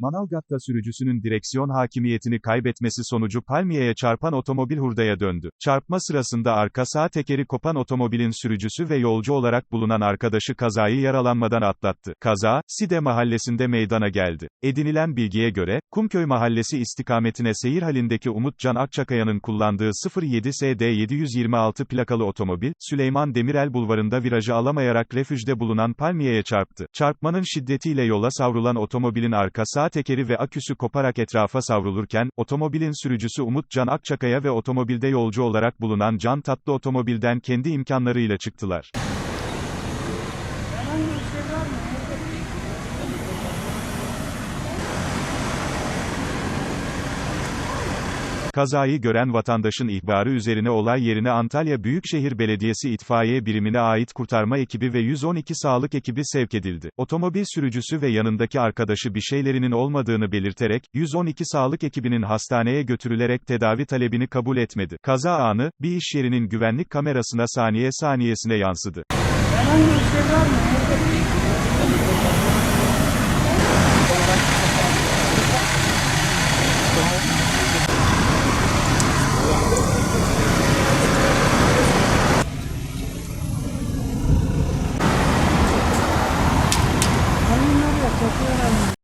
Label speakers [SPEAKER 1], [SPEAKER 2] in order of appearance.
[SPEAKER 1] Manavgat'ta sürücüsünün direksiyon hakimiyetini kaybetmesi sonucu palmiyeye çarpan otomobil hurdaya döndü. Çarpma sırasında arka sağ tekeri kopan otomobilin sürücüsü ve yolcu olarak bulunan arkadaşı kazayı yaralanmadan atlattı. Kaza, Side mahallesinde meydana geldi. Edinilen bilgiye göre, Kumköy mahallesi istikametine seyir halindeki Umutcan Akçakaya'nın kullandığı 07 SD 726 plakalı otomobil, Süleyman Demirel bulvarında virajı alamayarak refüjde bulunan palmiyeye çarptı. Çarpmanın şiddetiyle yola savrulan otomobilin arka tekeri ve aküsü koparak etrafa savrulurken, otomobilin sürücüsü Umut Can Akçakaya ve otomobilde yolcu olarak bulunan Can Tatlı otomobilden kendi imkanlarıyla çıktılar. Kazayı gören vatandaşın ihbarı üzerine olay yerine Antalya Büyükşehir Belediyesi itfaiye birimine ait kurtarma ekibi ve 112 sağlık ekibi sevk edildi. Otomobil sürücüsü ve yanındaki arkadaşı bir şeylerinin olmadığını belirterek, 112 sağlık ekibinin hastaneye götürülerek tedavi talebini kabul etmedi. Kaza anı, bir iş yerinin güvenlik kamerasına saniye saniyesine yansıdı.
[SPEAKER 2] Herhangi? 我กเลิ